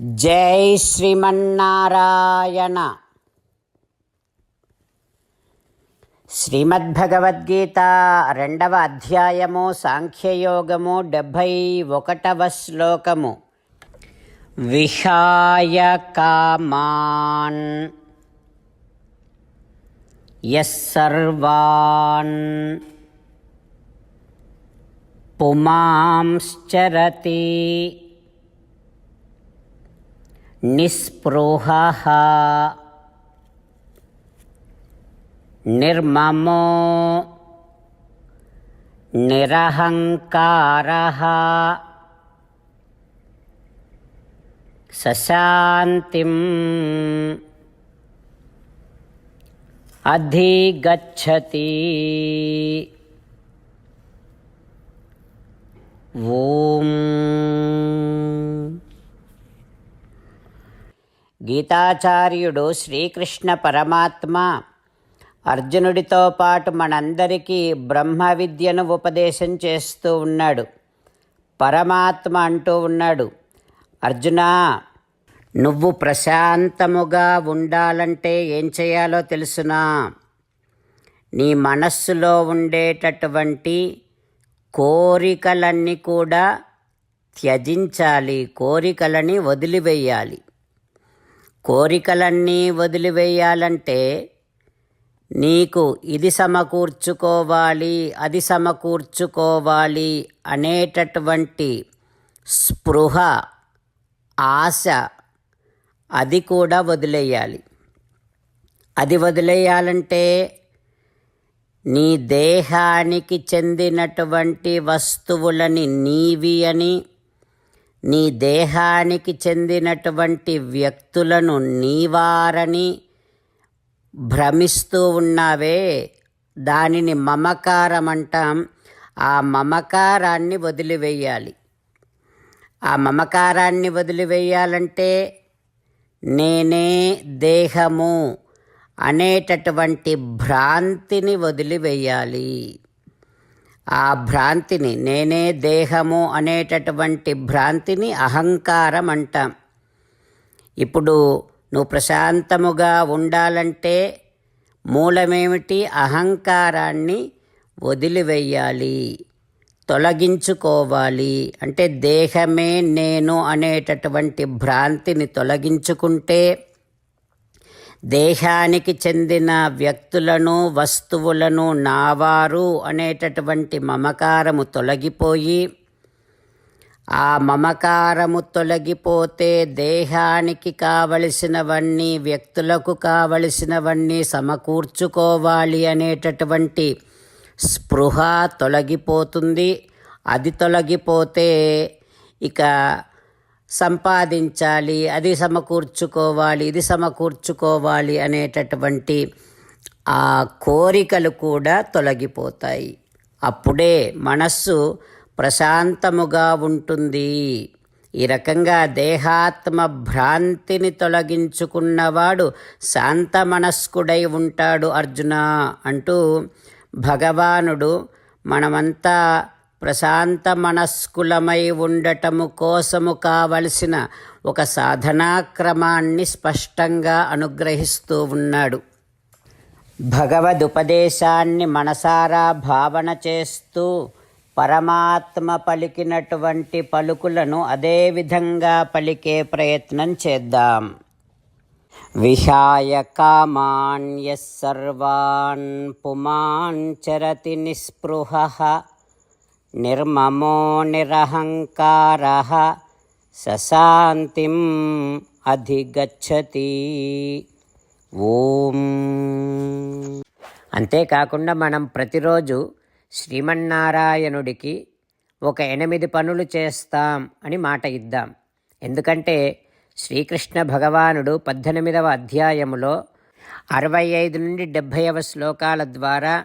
జై శ్రీమన్నారాయణ. శ్రీమద్భగవద్గీత రెండవ అధ్యాయము సాంఖ్యయోగము డెబ్భై ఒకటవ శ్లోకము. విహాయ కామాన్ యస్సర్వాన్ పుమాంశ్చరతి నిస్పృహः నిర్మమో నిరహంకారः సశాంతిం అధిగచ్చతి ఓం గీతాచార్యుడు శ్రీకృష్ణ పరమాత్మ. అర్జునుడితో పాటు మనందరికీ బ్రహ్మ విద్యను ఉపదేశం చేస్తూ ఉన్నాడు. పరమాత్మ అంటూ ఉన్నాడు. అర్జున నువ్వు ప్రశాంతముగా ఉండాలంటే ఏం చేయాలో తెలుసునా? నీ మనస్సులో ఉండేటటువంటి కోరికలన్నీ కూడా త్యజించాలి కోరికలని వదిలివేయాలి. కోరికలన్నీ వదిలివేయాలంటే నీకు ఇది సమకూర్చుకోవాలి అది సమకూర్చుకోవాలి అనేటటువంటి స్పృహ ఆశ అది కూడా వదిలేయాలి. అది వదిలేయాలంటే నీ దేహానికి చెందినటువంటి వస్తువులని నీవి అని నీ దేహానికి చెందినటువంటి వ్యక్తులను నీవారని భ్రమిస్తూ ఉన్నావే. దానిని మమకారం అంటాం ఆ మమకారాన్ని వదిలివేయాలి. ఆ మమకారాన్ని వదిలివేయాలంటే నేనే దేహము అనేటటువంటి భ్రాంతిని వదిలివేయాలి. ఆ భ్రాంతిని నేనే దేహము అనేటటువంటి భ్రాంతిని అహంకారం అంటాం. ఇప్పుడు నువ్వు ప్రశాంతముగా ఉండాలంటే మూలమేమిటి? అహంకారాన్ని వదిలివేయాలి తొలగించుకోవాలి. అంటే దేహమే నేను అనేటటువంటి భ్రాంతిని తొలగించుకుంటే దేహానికి చెందిన వ్యక్తులను వస్తువులను నావారు అనేటటువంటి మమకారము తొలగిపోయి ఆ మమకారము తొలగిపోతే దేహానికి కావలసినవన్నీ వ్యక్తులకు కావలసినవన్నీ సమకూర్చుకోవాలి అనేటటువంటి స్పృహ తొలగిపోతుంది. అది తొలగిపోతే ఇక సంపాదించాలి అది సమకూర్చుకోవాలి ఇది సమకూర్చుకోవాలి అనేటటువంటి ఆ కోరికలు కూడా తొలగిపోతాయి. అప్పుడే మనస్సు ప్రశాంతముగా ఉంటుంది. ఈ రకంగా దేహాత్మ భ్రాంతిని తొలగించుకున్నవాడు శాంత మనస్కుడై ఉంటాడు అర్జున అంటూ భగవానుడు మనమంతా ప్రశాంత మనస్కులమై ఉండటము కోసము కావలసిన ఒక సాధనాక్రమాన్ని స్పష్టంగా అనుగ్రహిస్తూ ఉన్నాడు. భగవదుపదేశాన్ని మనసారా భావన చేస్తూ పరమాత్మ పలికినటువంటి పలుకులను అదేవిధంగా పలికే ప్రయత్నం చేద్దాం. విహాయ కామాన్య సర్వాన్ పుమాన్ చరతి నిస్పృహ నిర్మమో నిరహంకార సశాంతిం అధిగచ్చతి. ఓం. అంతేకాకుండా మనం ప్రతిరోజు శ్రీమన్నారాయణుడికి ఒక ఎనిమిది పనులు చేస్తాం అని మాట ఇద్దాం. ఎందుకంటే శ్రీకృష్ణ భగవానుడు పద్దెనిమిదవ అధ్యాయములో అరవై ఐదు నుండి డెబ్భైవ శ్లోకాల ద్వారా